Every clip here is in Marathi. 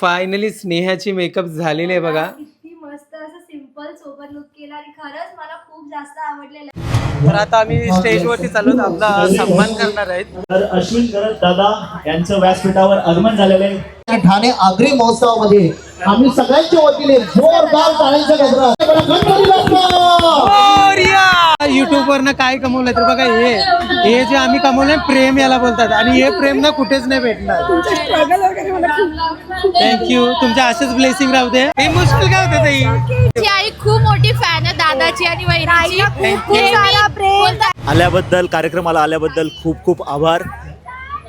फायनली स्नेहाची मेकअप झालेली आहे बघा किती मस्त असं सिंपल सोबत लुक केला आणि खरंच मला खूप जास्त आवडलेलं. तर आता आम्ही स्टेजवरती चाललो आहोत. आपला सन्मान करणार आहेत तर अश्विन करत दादा यांचं व्यासपीठावर आगमन झालेलं आहे ठाणे आगरी महोत्सवामध्ये आम्ही सगळ्यांच्या वतीने जोरदार टाळ्यांचा गजरा गणपती बाप्पा! युट्यूब वरनं काय कमवलं तर बघा हे हे जे आम्ही कमवलंय प्रेम याला बोलतात. आणि हे प्रेम ना कुठेच नाही भेटणार. थँक्यू तुमच्या असेच ब्लेसिंग राहू दे. हे मुश्किल काय होतं ताई? ची आई खूप मोठी फॅन आहे दादाची आणि वहिनीची. बोलता- आल्याबद्दल कार्यक्रमाला आल्याबद्दल खूप खूप आभार.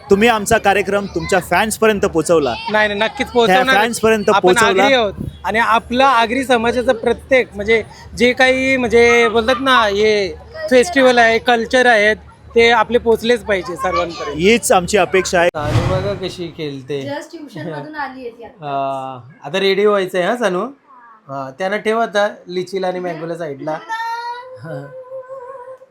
तुम्ही आमचा कार्यक्रम तुमच्या फॅन्स पर्यंत पोहोचवला. नाही नाही नक्कीच पोहोचवणार fans पर्यंत आपण पोहोचवला. आगरी आहोत. आणि आपला आगरी समाजाचं प्रत्येक म्हणजे जे काही म्हणजे बोलतात ना हे फेस्टिवल आहे कल्चर आहेत ते आपले पोचलेच पाहिजे सर्वांपर्यंत. हीच आमची अपेक्षा आहे. सानू बघा कशी खेळते. जस्ट ट्युशन मधून आली आहे ती आता. हा, आता रेडी व्हायचंय हा सानू? हा त्यांना ठेव आता लिचीला आणि मँगोला साईडला हा.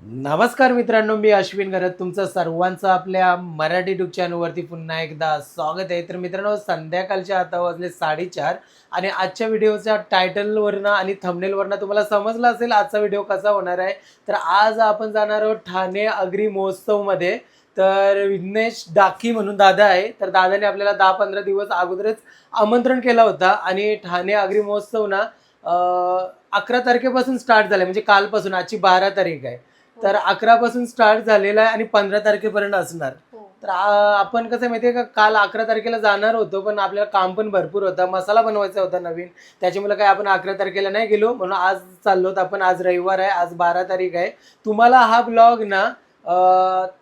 नमस्कार मित्रांनो मी अश्विन घरत. तुमचं सर्वांचं आपल्या मराठी ट्यूब चॅनलवरती पुन्हा एकदा स्वागत आहे. तर मित्रांनो संध्याकाळच्या आता वाजले साडेचार आणि आजच्या व्हिडिओच्या टायटलवरनं आणि थंबनेलवरनं तुम्हाला समजलं असेल आजचा व्हिडिओ कसा होणार आहे. तर आज आपण जाणार आहोत ठाणे अग्री महोत्सवमध्ये. तर विघ्नेश डाकी म्हणून दादा आहे. तर दादाने आपल्याला दहा पंधरा दिवस अगोदरच आमंत्रण केला होता आणि ठाणे अग्री महोत्सव ना अकरा तारखेपासून स्टार्ट झालाय. म्हणजे कालपासून आजची बारा तारीख आहे. तर अकरा पासून स्टार्ट झालेला आहे आणि पंधरा तारखेपर्यंत असणार. हो. तर आपण कसं माहितीये का काल अकरा तारखेला जाणार होतो पण आपल्याला काम पण भरपूर होता. मसाला बनवायचा होता नवीन. त्याच्यामुळे काय आपण अकरा तारखेला नाही गेलो. म्हणून आज चाललो आपण. आज रविवार आहे. आज बारा तारीख आहे. तुम्हाला हा ब्लॉग ना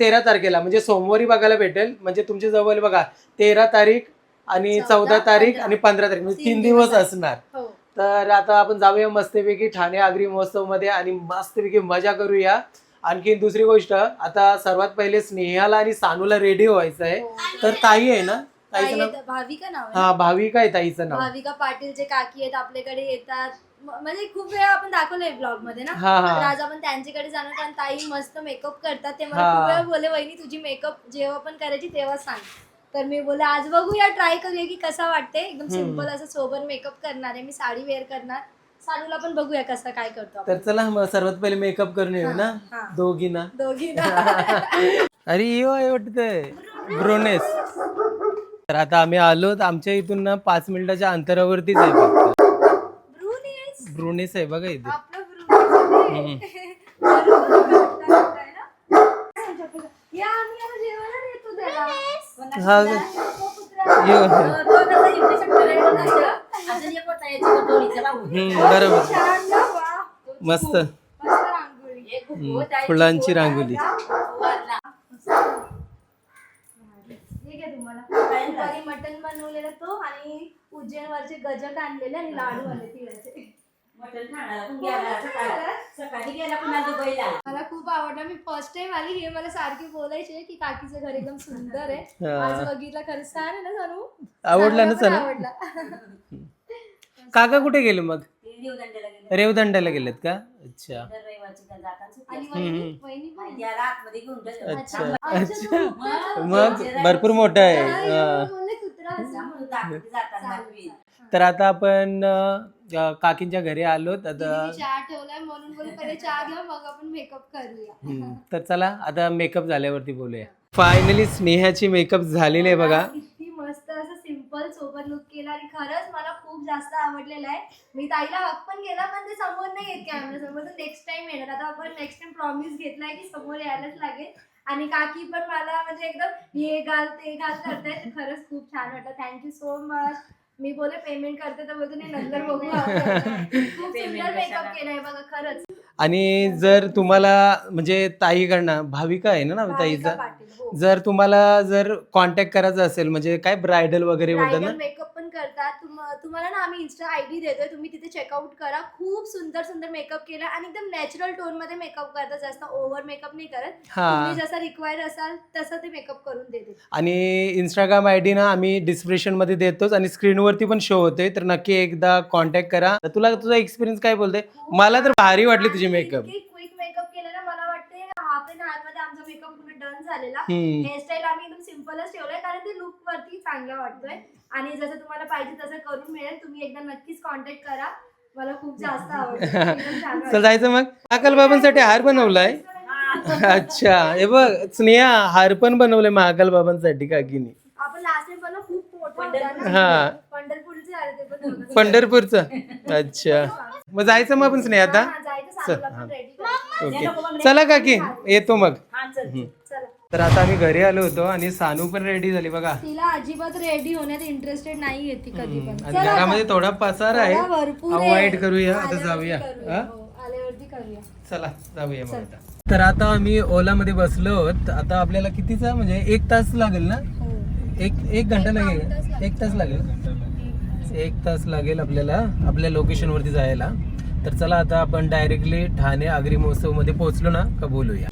तेरा तारखेला म्हणजे सोमवारी बघायला भेटेल. म्हणजे तुमच्या जवळ बघा तेरा तारीख आणि चौदा, तारीख. आणि पंधरा. तारीख म्हणजे तीन दिवस असणार. हो. तर आता आपण जाऊया मस्तपैकी ठाणे आगरी महोत्सवमध्ये आणि मस्तपैकी मजा करूया. आणखी दुसरी गोष्ट आता सर्वात पहिले स्नेहाला आणि सानूला रेडी व्हायचं आहे. हो. तर ताई आहे ना? ताई ताईचं नाव भाविका नाव आहे. हा भाविका आहे ताईचं नाव. भाविका पाटील जे काकी आहेत आपल्याकडे येतात. म- म्हणजे खूप वेळा आपण दाखवलंय ब्लॉगमध्ये ना? हा, हा. तर आज आपण त्यांच्याकडे जाणार कारण ताई मस्त मेकअप करतात. ते मला हा. खूप वेळा बोले वहिनी तुझी मेकअप जेव्हा पण करायची तेव्हा सांग. तर मी बोले आज बघूया ट्राय करूया की कसा वाटते एकदम सिंपल असं सोबत मेकअप करणार आहे. मी साडी वेअर करणार. साडूला पण बघूया कसा काय करतो आपण. तर चला मग सर्वात पहिले मेकअप करून येऊ ना. हा. दोघींना. दोघी अरे यो आहे वाटतंय. ब्रोनेस तर आता आम्ही आलो तर आमच्या इथून ना पाच मिनिटाच्या अंतरावरतीच आहे फक्त. ब्रुनीस ब्रोनेस आहे बघा इथे. आपलं ब्रुनीस या आम्ही याला जेवायला देतो त्याला. हा. यो. हम्म, बरोबर. छान ना, वा. मस्त. मस्त रांगोळी. हम्म, फुलांची रांगोली हे घ्या तुम्हाला. दुपारी मटन बनवलेलं तो आणि उज्जैनवरचे गजक आणलेले आणि लाडू आले तिळाचे मला खूप आवडलं. मी फर्स्ट टाइम आली. हे मला सारखी बोलायचे की काकीचं घर एकदम सुंदर आहे. हा. आज बघितलं खरंच छान आहे ना जानू आवडला ना चला आवडला. काका कुठे गेले मग? रेवदंड्याला गेलेत का? अच्छा. आणि वहिनी वहिनी पण? अच्छा. अच्छा, अच्छा. मग- भरपूर मोठं आहे. हा. बोलले कुत्रा असा. तर आता आपण अं, काकींच्या घरी आलो आता दीदीने चहा ठेवलाय म्हणून बोलले पहिले चहा घ्या मग आपण मेकअप करूया. हम्म, तर चला आता मेकअप झाल्यावरती बोलूया. फायनली स्नेहाची मेकअप झालेली आहे बघा. किती मस्त असं सिंपल सोबत लुक केला आणि खरंच मला खूप जास्त आवडलेलं आहे. मी ताईला हक पण केला पण ते समोर नाही येत कॅमेरा समोर. तर नेक्स्ट टाइम येणार. आता आपण नेक्स्ट टाइम प्रॉमिस घेतलाय की समोर यायलाच लागेल. आणि काकी पण मला म्हणजे एकदम हे घाल ते घाल करताय तर खरंच खूप छान वाटलं. थँक्यू सो मच मी बोले पेमेंट करते. तर बोलते नाही नंतर बघू आपण." खूप सुंदर मेकअप केलाय बघा खरंच. आणि जर तुम्हाला म्हणजे ताईकडनं भाविका आहे ना ताईचा? पाटील. जर तुम्हाला जर कॉन्टॅक्ट करायचा असेल म्हणजे काय ब्रायडल वगैरे बोलतात ना? मेकअप पण करतात. तुम- तुम्हाला ना आम्ही इन्स्टा आय डी देतोय. तुम्ही तिथे चेकआउट करा. खूप सुंदर सुंदर मेकअप केला आणि एकदम नॅचरल टोनमध्ये मेकअप करतात. जास्त ओव्हर मेकअप नाही करत. हा. तुम्ही जसं रिक्वायर्ड असाल तसं ते मेकअप करून देते. आणि इंस्टाग्राम आय डी ना आम्ही डिस्क्रिप्शनमध्ये देतोच आणि स्क्रीनवरती पण शो होते तर नक्की एकदा कॉन्टॅक्ट करा. तर तुला तुझा एक्सपिरियन्स काय बोलते मला तर भारी वाटली तुझी मेकअप ना मला वाटते हाफ एन आवर मध्ये आमचा मेकअप पूर्ण डन झालेला. हेअरस्टाईल आम्ही एकदम सिम्पलच ठेवलंय कारण ते लुक वरती चांगला वाटतोय. आणि जसं तुम्हाला पाहिजे तसं करून मिळेल. तुम्ही एकदा नक्कीच कॉन्टॅक्ट करा. मला खूप जास्त आवडतं. चल. जायचं मग. महाकाल बाबांसाठी हार बनवलाय. अच्छा. हे बघ स्नेहा हार पण बनवले महाकाल बाबांसाठी काकीने. आपण लास्ट टाइम पण खूप हा. पंढरपूरचं अच्छा. मग जायचं मग आपण स्नेहा आता? ओके. चला काकी येतो मग. तर आता आम्ही घरी आलो होतो आणि सानू पण रेडी झाली बघा. तिला अजिबात रेडी होण्यात इंटरेस्टेड नाही ती कधी पण. आणि घरामध्ये थोडा पसार आहे. थोडा भरपूर आहे. अवॉइड करूया. आता जाऊया. हा? चला जाऊया मग आता. तर आता आम्ही ओला मध्ये बसलो आहोत. आता आपल्याला कितीचा म्हणजे एक तास लागेल ना? हो. एक एक घंटा लागेल? एक तास लागेल. एक तास लागेल आपल्याला आपल्या लोकेशन वरती जायला. तर चला आता आपण डायरेक्टली ठाणे आगरी महोत्सवमध्ये पोहोचलो ना का बोलूया?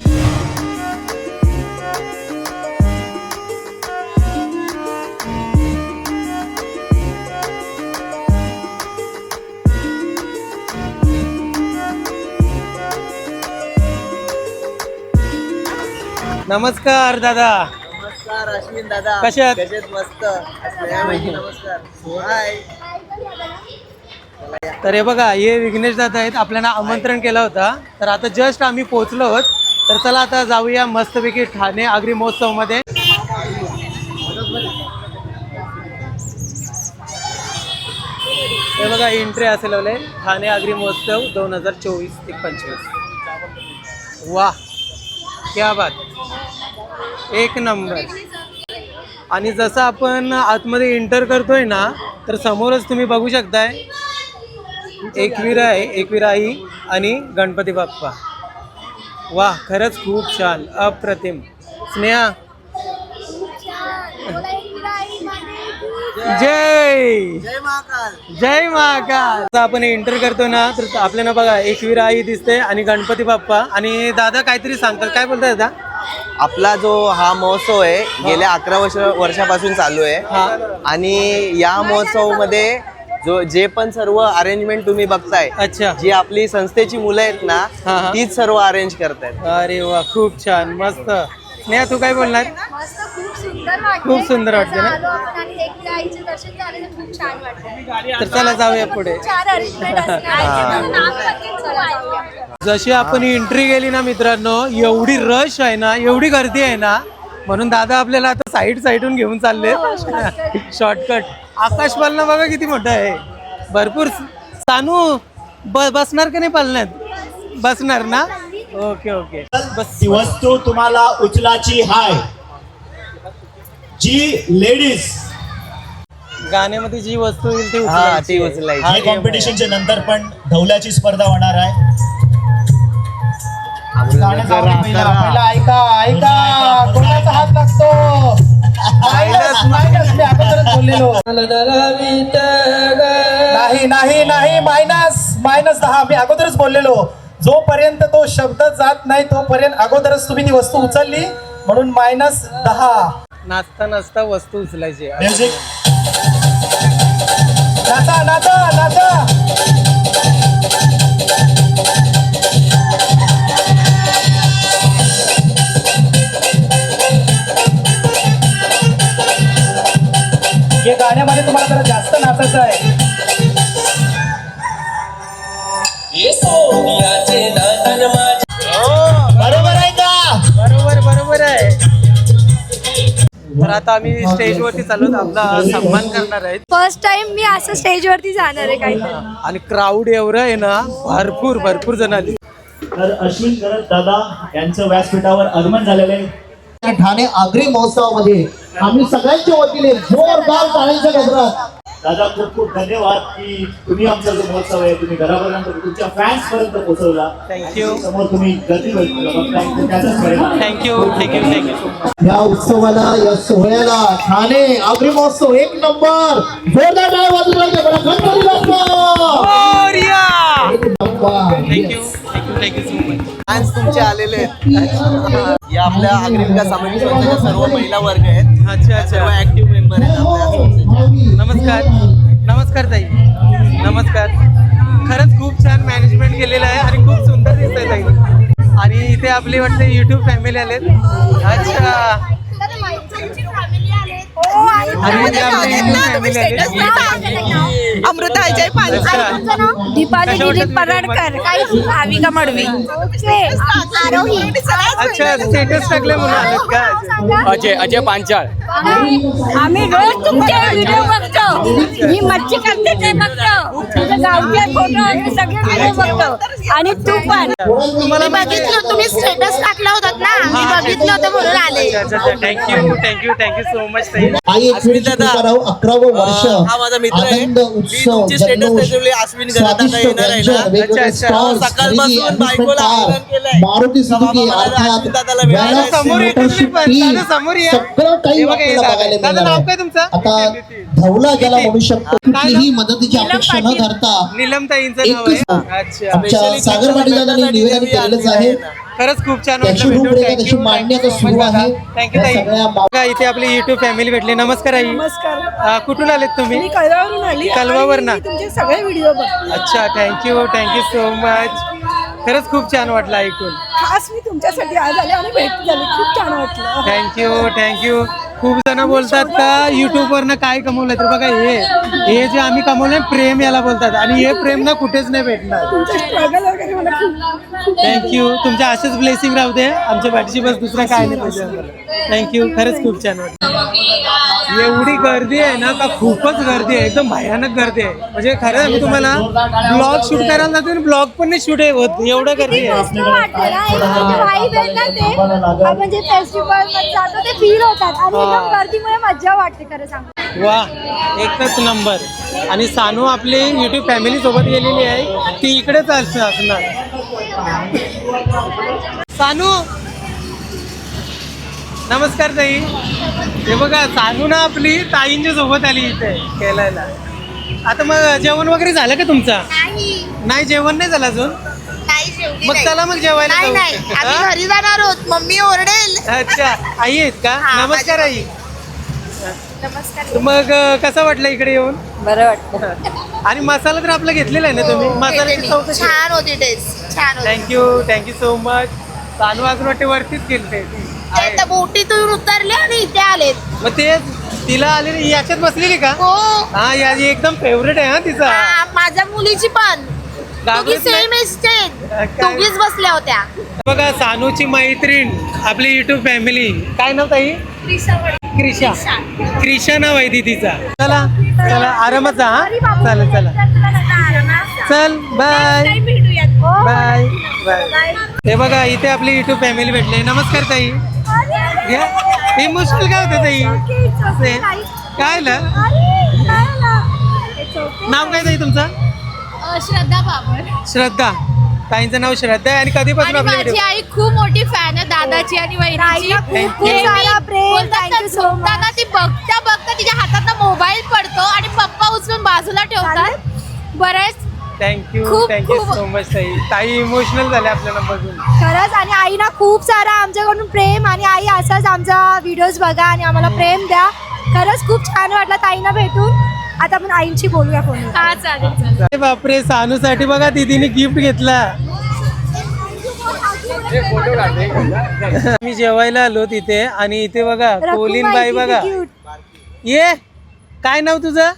नमस्कार दादा. नमस्कार अश्विन दादा. कसे आहात? कसे मस्त. नमस्कार. हाय तर हे बघा हे विघ्नेश दादा आहेत. आपल्याला आमंत्रण केलं होतं. तर आता जस्ट आम्ही पोहोचलो आहोत. तर चला आता जाऊया मस्तपैकी ठाणे आगरी महोत्सवमध्ये हे बघा एंट्री असे लावले ठाणे आगरी महोत्सव दोन हजार चोवीस ते पंचवीस. वा क्या बात! एक नंबर. आणि जसं आपण आतमध्ये एंटर करतोय ना तर समोरच तुम्ही बघू शकताय. एकविरा आहे एकविरा आई आणि गणपती बाप्पा. वा खरंच खूप छान अप्रतिम. स्नेहा. जय! जय महाकाल. जय महाकाल आता आपण एंटर करतो ना तर आपल्याला बघा एकविरा आई दिसते आणि गणपती बाप्पा. आणि दादा काहीतरी सांगतात. काय बोलताय दादा? आपला जो हा महोत्सव आहे गेल्या अकरा वर्ष वर्षापासून चालू आहे. आणि या महोत्सवामध्ये जो जे पण सर्व अरेंजमेंट तुम्ही बघताय अच्छा. जी आपली संस्थेची मुलं आहेत ना हा, हा. तीच सर्व अरेंज करतायत. अरे वा खूप छान मस्त. स्नेहा तू काय बोलणार? मस्त खूप सुंदर वाटते खूप सुंदर वाटते ना? आलो आपण आणि एक आईचे दर्शन झाले तर खूप छान वाटतं तर चला जाऊया पुढे. अरेंजमेंट जशी आपण एंट्री गेली ना मित्रांनो एवढी रश आहे ना एवढी गर्दी आहे ना म्हणून दादा आपल्याला आता साईड साईडून घेऊन चालले. शॉर्टकट आकाश पालना बघा किती मोठं आहे. भरपूर. सानू ब बसणार का नाही पालण्यात बसणार ना? Okay okay. बस. ती वस्तू तुम्हाला उचलाची हाय. जी लेडीज. गाण्यामध्ये जी वस्तू येईल ती हा, ती. उचलायची. हा. कॉम्पिटिशनच्या नंतर पण ढवल्याची स्पर्धा होणार आहे. पहिला पहिला ऐका ऐका. कोणाचा हात लागतो? मायनस मायनस मी अगोदरच बोललेलो. नाही नाही नाही मायनस मायनस दहा मी अगोदरच बोललेलो. जोपर्यंत तो शब्द जात नाही तोपर्यंत अगोदरच तुम्ही ती वस्तू उचलली. म्हणून मायनस दहा. नाचता नाचता वस्तू उचलायची. म्युझिक नाचा नाचा नाचा. गाण्यामध्ये तुम्हाला जरा जास्त नाचायचं आहे. बरोबर आहे का? बरोबर बरोबर आहे. तर आता आम्ही स्टेजवरती चाललो आहोत. आपला सन्मान करणार आहेत. फर्स्ट टाइम मी असं स्टेजवरती जाणार आहे काहीतरी. आणि क्राऊड एवढं आहे ना भरपूर भरपूर जण आली. तर अश्विन करत दादा यांचं व्यासपीठावर आगमन झालेलं आहे. ठाणे आगरी महोत्सवामध्ये आम्ही सगळ्यांच्या वतीने जोरदार टाळ्यांच्या गजरात. दादा खूप खूप धन्यवाद की तुम्ही आमचा जो महोत्सव आहे तुम्ही घरापर्यंत तुमच्या फॅन्स पर्यंत पोहोचवला. You. समोर तुम्ही गर्दी थँक्यू थँक्यू थँक्यू या उत्सवाला या सोहळ्याला ठाणे आगरी महोत्सव एक नंबर. जोरदार टाळ्या thank you thank you thank you so much fans तुमचे आलेले आहेत. या आपल्या आगरी विकास सामाजिक संस्थेच्या सर्व महिला वर्ग आहेत. अच्छा सर्व अच्छा ऍक्टिव्ह मेंबर आहेत आपल्या संस्थेचे. नमस्कार. नमस्कार ताई. नमस्कार. खरंच खूप छान मॅनेजमेंट केलेलं आहे आणि खूप सुंदर दिसत आहे ताई. आणि इथे आपली वाटते युट्यूब फॅमिली आलेत. अच्छा. फॅमिली अमृता अजय दीपाली दिलीप पराडकर भाविका मडवी अच्छा स्टेटस टाकले म्हणून आलेत का अजय अजय पांचाळ आम्ही रोज तुमचे व्हिडिओ बघतो मी मच्छी करते ते बघतो तुझे गावचे फोटो आम्ही सगळे व्हिडिओ बघतो आणि तू पण तुम्हाला बघितलं तुम्ही स्टेटस टाकला होतात ना मी बघितलं होतं म्हणून आले thank you thank you thank you so much अकरावं वर्ष हा माझा मित्र आहे आनंद मी उत्सव तुमचे स्टेटस जल्लोष त्याच्यामुळे अश्विन घरात आता स्वादिष्ट येणार आहे व्यंजन ना वेगवेगळे अच्छा, अच्छा. स्टॉल्स सकाळपासून खरेदी बायकोला amusement आवाहन park, केलंय. मारुती सुझुकी बाबा, मला अर्थात अश्विन दादाला वेळ Galaxy आहे. समोर येतो तुम्ही पण. Motorsport दादा, समोर या. सगळं काही हे बघा, हे आपल्याला दादा. बघायला दादा, मिळणार नाव आहे. काय तुमचं? आता धवला ज्याला म्हणू शकतो कुठलीही मदतीची अपेक्षा न. धरता नीलम ताईंचं नाव आहे एकच अच्छा आमच्या Specially सागरवाडी दादांनी तुमच्या निवेदन केलेलंच आहे खरंच खूप छान थँक्यू इथे आपली युट्यूब फॅमिली भेटली. नमस्कार आई. नमस्कार. कुठून आलेत तुम्ही? कळवावरून आली. कळवावरनं? आणि मी तुमचे सगळे व्हिडिओ अच्छा थँक्यू थँक्यू सो मच खरंच खूप छान वाटलं ऐकून. खास मी तुमच्यासाठी आज आले आणि भेट झाली. खूप छान वाटलं. थँक्यू थँक्यू खूप जण बोलतात का युट्यूब वरनं काय कमवलं तर बघा हे हे जे आम्ही कमवलंय प्रेम याला बोलतात. आणि हे प्रेम ना कुठेच नाही भेटणार. थँक्यू तुमच्या असेच ब्लेसिंग राहू दे. आमच्या पाठीशी बस दुसरं काय नाही पाहिजे. थँक्यू खरंच खूप छान वाटतं एवढी गर्दी आहे ना का खूपच गर्दी आहे. एकदम भयानक गर्दी आहे. म्हणजे खरं मी तुम्हाला ब्लॉग शूट करायला जातो ब्लॉग पण नाही शूट होत. एवढं गर्दी आहे. म्हणजे फेस्टिवल जातो ते फील होतात. आणि गर्दीमुळे वाटते खरं सांग. वा एकच नंबर. आणि सानू आपली युट्यूब फॅमिली सोबत गेलेली आहे. ती इकडेच असं असणार. सानू! नमस्कार ताई. हे बघा सानू ना आपली ताईंच्या सोबत आली इथे खेळायला. आता मग जेवण वगैरे झालं का तुमचं? नाही. जेवण नाही झालं अजून? मग चला मग जेवायला? घरी जाणार आहोत. मम्मी ओरडेल. अच्छा. आई आहेत का? नमस्कार आई. नमस्कार. मग अं, कसं वाटलं इकडे येऊन? बरं वाटतं आणि मसाला तर आपला घेतलेला आहे ना तुम्ही? मसाल्याची चव कशी? छान होती टेस्ट छान होती. Thank you thank you so much Sanu अजून वाटते वरतीच गेलते ते तर बोटीतून उतरले आणि इथे आलेत मग ते तिला आलेली याच्यात बसलेली का? हो. हा या ही एकदम फेवरेट आहे हा तिचा. हा, माझ्या मुलीची पण. दोघी घाबरत नाही? सेम एस्टेट काय? दोघीच बसल्या होत्या. बघा सानूची मैत्रीण आपली युट्यूब फॅमिली काय नाव ताई? क्रिशा. क्रिशा नाव आहे तिचा. चला चला आरामात जा हा. चला चला. चल बाय बाय बाय हे बघा इथे आपली युट्यूब फॅमिली भेटले. नमस्कार ताई. घ्या. इमोशनल काय होतं ताई? काय ला नाव काय ताई तुमचं? श्रद्धा बाबर. श्रद्धा. ताईंचं नाव श्रद्धा आहे आणि कधीपासून आणि माझी व्हिडिओ आई खूप मोठी फॅन आहे दादाची आणि वहिनीची. खूप- खूप नेहमी सारा प्रेम, बोलतात ना, thank you so झोपताना ती बघता बघता तिच्या हातात मोबाईल पडतो आणि पप्पा उचलून बाजूला ठेवतात. बरेच थँक्यू खूप- थँक्यू खूप- सो मच ताई. ताई इमोशनल झाले आपल्याला बघून. खरंच आणि आईना खूप सारा आमच्याकडून प्रेम आणि आई असंच आमचा व्हिडिओज बघा आणि आम्हाला प्रेम द्या. खरंच खूप छान वाटलं ताईना भेटून. आता आपण आईंशी बोलूया फोन हा चालेल चालेल. अरे बापरे सानूसाठी बघा दीदीने गिफ्ट घेतला. मी जेवायला आलो तिथे आणि इथे बघा कोलीन बाई बघा. ये काय नाव तुझं?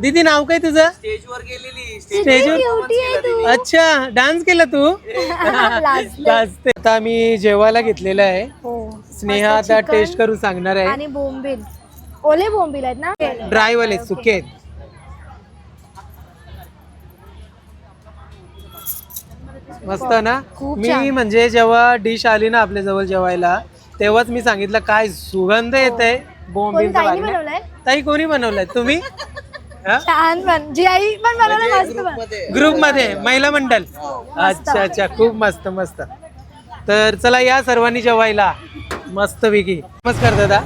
दीदी नाव काय तुझं? स्टेजवर गेलेली स्टेजवर अच्छा डान्स केला तू? लाजते. आता आम्ही जेवायला घेतलेलं आहे. हो स्नेहा आता टेस्ट करून सांगणार आहे. आणि बोंबील. ओले बोंबील आहेत ना? ड्राय वाले सुके आहेत. मस्त ना? खूप मी छान. म्हणजे जेव्हा डिश आली ना आपल्या जवळ जेवायला तेव्हाच मी सांगितलं काय सुगंध येत आहे ताईने. बनवलंय? ताई कोणी बनवलंय? तुम्ही? छान पण जी आई पण बनवलं मस्त पण ग्रुपमध्ये. महिला मंडळ. अच्छा अच्छा खूप मस्त मस्त. तर चला या सर्वांनी जेवायला. मस्त विकी नमस्कार दादा.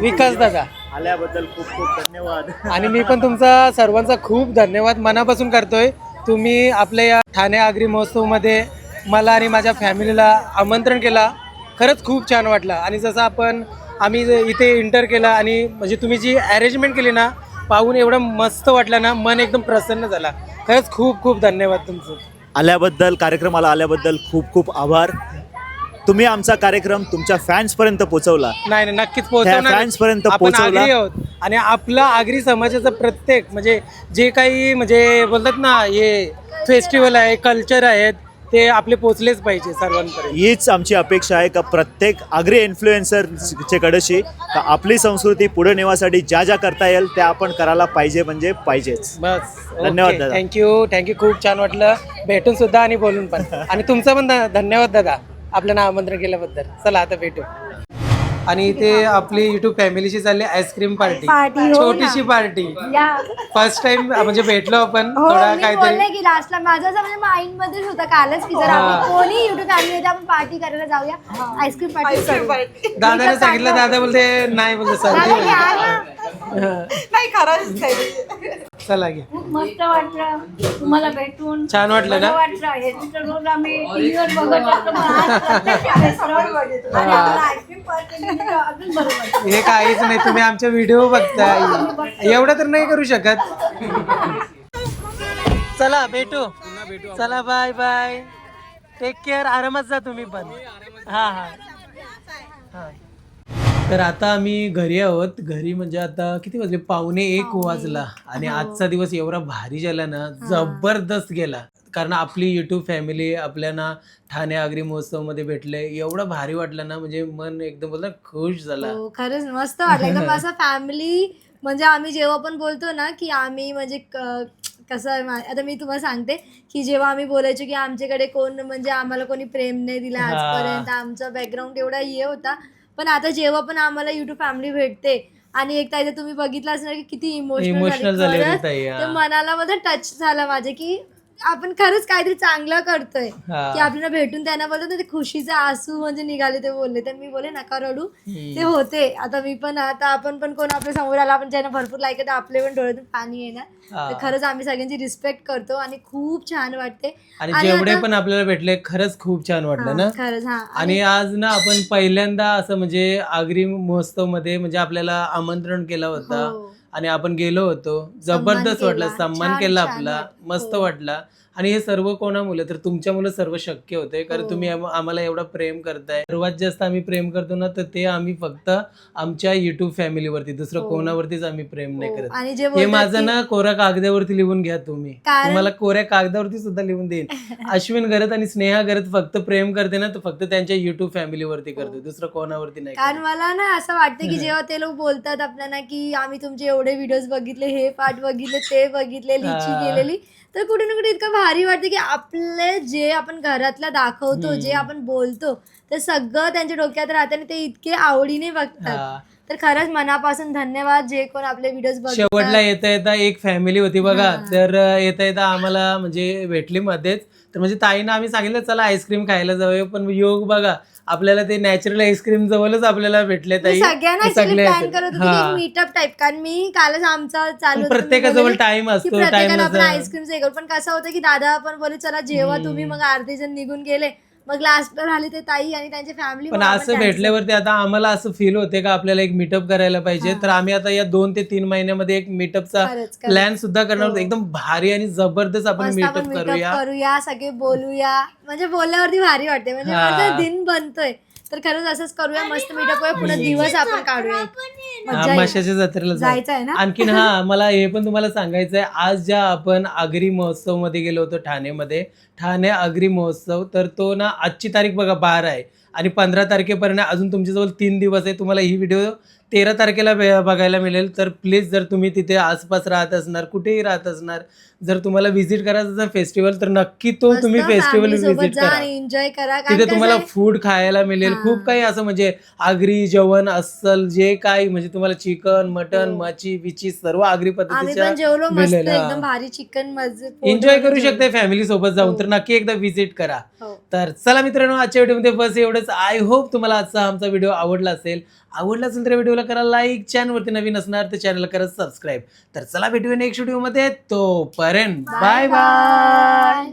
विकास दादा. आल्याबद्दल खूप खूप धन्यवाद. आणि मी पण तुमचा सर्वांचा खूप धन्यवाद. मनापासून करतोय. तुम्ही आपल्या या ठाणे आगरी महोत्सवमध्ये मला आणि माझ्या फॅमिलीला आमंत्रण केला. खरंच खूप छान वाटलं. आणि जसं आपण आम्ही इथे इंटर केला आणि म्हणजे तुम्ही जी अरेंजमेंट केली ना पाहून एवढं मस्त वाटलं ना मन एकदम प्रसन्न झाला. खरंच खूप खूप धन्यवाद तुमचं. आल्याबद्दल कार्यक्रमाला आल्याबद्दल खूप खूप आभार. तुम्ही आमचा कार्यक्रम तुमच्या फॅन्सपर्यंत पोहोचवला. नाही नाही नक्कीच पोहोचवणार fans पर्यंत आपण पोहोचवला. आगरी आहोत. आणि आपला आगरी समाजाचं प्रत्येक म्हणजे जे काही म्हणजे बोलतात ना हे फेस्टिवल आहे कल्चर आहेत ते आपले पोचलेच पाहिजे सर्वांपर्यंत. हीच आमची अपेक्षा आहे का प्रत्येक आग्री इन्फ्लुएन्सरचे कडशी का आपली संस्कृती पुढे नेण्यासाठी ज्या ज्या करता येईल त्या आपण करायला पाहिजे म्हणजे पाहिजेच. बस धन्यवाद दादा. थँक्यू थँक्यू खूप छान वाटलं. भेटून सुद्धा आणि बोलून पण. आणि तुमचं पण ध- धन्यवाद दादा. आपलं नामंत्रण केल्याबद्दल. चला आता भेटू. आणि इथे आपली युट्यूब फॅमिलीशी चालली आईस्क्रीम पार्टी. Party, हो ना. छोटीशी पार्टी. या. फर्स्ट टाइम म्हणजे भेटलो आपण हो थोडा मी काहीतरी. बोलले की लास्टला माझं असं म्हणजे माइंड मध्येच होतं कालच की जर आपण कोणी युट्यूब फॅमिली आपण पार्टी करायला जाऊया. आईस्क्रीम पार्टी करू. दादाने सांगितलं दादा बोलते नाही बोलते दादा ना. नाही खरंच चला घे. खूप मस्त वाटलं. तुम्हाला भेटून छान वाटलं ना? बरं वाटलं. हे तर रोज आम्ही टीव्हीवर बघत असतो पण आज प्रत्यक्ष restaurant बघितलं. आणि आम्हाला हे काहीच नाही तुम्ही आमचे व्हिडिओ बघताय. एवढं तर नाही करू शकत. चला भेटू. चला बाय बाय टेक केअर आरामात जा तुम्ही पण. हा हा. हा. तर आता आम्ही घरी आहोत. घरी म्हणजे आता किती वाजले? पावणे एक वाजला. आणि आजचा दिवस एवढा भारी गेला ना जबरदस्त गेला. कारण आपली युट्यूब फॅमिली आपल्याला ठाणे आगरी महोत्सवमध्ये भेटले. एवढं भारी वाटलं ना म्हणजे मन एकदम बोलतो ना खुश झाला. हो खरंच मस्त वाटलं. एकदम असं फॅमिली म्हणजे आम्ही जेव्हा पण बोलतो ना की आम्ही म्हणजे क- कसं आहे मा- आता मी तुम्हाला सांगते की जेव्हा आम्ही बोलायचो की आमच्याकडे कोण म्हणजे आम्हाला कोणी प्रेम नाही दिला हा. आजपर्यंत आमचा बॅकग्राऊंड एवढा हे होता. पण आता जेव्हा पण आम्हाला युट्यूब फॅमिली भेटते आणि एक ताई तुम्ही बघितलं असणार की किती इमोशनल झाली. होती ताई, हा. मनाला मध्ये टच झाला माझे की आपण खरंच काहीतरी चांगलं करतोय. हा. की आपल्याला भेटून त्यांना बोलतो ना ते खुशीचे आसू म्हणजे निघाले ते बोलले. तर मी बोले नका रडू. ते होते. आता मी पण आता आपण पण कोण आपल्यासमोर आला आपण ज्यांना भरपूर लाईक तर आपले पण डोळ्यातून पाणी येणार. हा. तर खरंच आम्ही सगळ्यांची रिस्पेक्ट करतो आणि खूप छान वाटते. आणि आणि जेवढे आता- पण आपल्याला भेटले खरंच खूप छान वाटलं ना? हा, खरंच हा. आणि आज ना आपण पहिल्यांदा असं म्हणजे आगरी महोत्सवमध्ये म्हणजे आपल्याला आमंत्रण केलं होतं. हो. आणि आपण गेलो होतो जबरदस्त केला. वाटलं सन्मान छान- केला छान आपला. मस्त हो. वाटला आणि हे सर्व कोणामुळे तर तुमच्यामुळे सर्व शक्य होते कारण हो. तुम्ही आम- आम्हाला एवढं प्रेम करताय सर्वात जास्त आम्ही प्रेम करतो ना तर ते आम्ही फक्त आमच्या युट्यूब फॅमिलीवरती दुसरं हो. कोणावरतीच आम्ही प्रेम नाही हो. करत आणि जे हे बोलतात माझं की- ना कोऱ्या कागदावरती लिहून घ्या तुम्ही कारण- तुम्हाला कोऱ्या कागदावरती सुद्धा लिहून देईन अश्विन गरत आणि स्नेहा गरत फक्त प्रेम करते ना तर फक्त त्यांच्या युट्यूब फॅमिलीवरती करते दुसरं कोणावरती नाही कारण करत. मला ना असं वाटतं की जेव्हा ते लोक बोलतात आपल्याला की आम्ही तुमचे एवढे व्हिडिओज बघितले हे पाठ बघितले ते बघितले लिची हा. केलेली तर कुठे ना कुठे इतकं भारी वाटतं की आपले जे आपण घरातला दाखवतो जे आपण बोलतो ते सगळं त्यांच्या डोक्यात राहते आणि ते इतके आवडीने बघतात. तर खरंच मनापासून धन्यवाद जे कोण आपले व्हिडिओज शेवटला येता येता एक फॅमिली होती बघा. तर येता येता आम्हाला म्हणजे भेटली मध्येच. तर म्हणजे ताईनं आम्ही सांगितलं चला आईस्क्रीम खायला जाऊया पण योग बघा आपल्याला ते नॅचरल आईस्क्रीम जवळच आपल्याला भेटले ताई सगळ्यांना प्लॅन. करत होते मीटअप टाईप कारण मी कालच आमचा चालू प्रत्येकाजवळ टाइम असतो टाइम करू पण कसं होतं की दादा आपण बोलले चला जेव्हा. तुम्ही मग अर्धे जण निघून गेले मग लास्टला राहिले ते ताई आणि त्यांची फॅमिली पण असं भेटल्यावरती आता आम्हाला असं फील होते का आपल्याला एक मीटअप करायला पाहिजे. तर आम्ही आता या दोन ते तीन महिन्यामध्ये एक मीटअपचा. प्लॅन सुद्धा करणार होतो. हो. एकदम भारी आणि जबरदस्त आपण मीटअप करूया. करूया सगळे बोलूया. म्हणजे बोलल्यावरती भारी वाटते म्हणजे दिन बनतोय. तर खरंच असंच करूया मस्त मीटअप करूया पुन्हा दिवस आपण काढूया. हा, येईल. जत्रेला जाऊ. जायचं आहे ना? आणखीन हा मला हे पण तुम्हाला सांगायचं आहे आज ज्या आपण आगरी महोत्सवमध्ये गेलो होतो ठाणेमध्ये ठाणे आगरी महोत्सव तर तो ना आजची तारीख बघा बारा आहे. आणि पंधरा तारखेपर्यंत अजून तुमच्याजवळ तीन दिवस आहे. तुम्हाला ही व्हिडिओ तेरा तारखेला बे- बघायला मिळेल तर प्लीज जर तुम्ही तिथे आसपास राहत असणार कुठेही राहत असणार जर तुम्हाला व्हिजिट करायचं असेल फेस्टिवल तर नक्की तो मस्त तुम्ही फेस्टिवल family सोबत व्हिजिट जा करा आणि एन्जॉय करा कारण तिथे कसं तुम्हाला आहे, फूड खायला मिळेल हा. खूप काही असं म्हणजे आगरी जेवण अस्सल जे काही म्हणजे तुम्हाला चिकन मटन हो. मच्छी बिची सर्व आगरी आम्ही पद्धतीच्या पण जेवलो मस्त मिळेल, हा. एकदम भारी चिकन मजे एन्जॉय करू शकते फॅमिली सोबत जाऊन हो. तर नक्की एकदा व्हिजिट करा हो. तर चला मित्रांनो आजच्या व्हिडिओमध्ये बस एवढंच आय होप तुम्हाला आजचा आमचा व्हिडिओ आवडला असेल आवडला असेल तर व्हिडिओला करा लाईक चॅनलवरती नवीन असणार तर चॅनलला करा सबस्क्राईब तर चला भेटूया नेक्स्ट व्हिडिओमध्ये तोपर्यंत बाय बाय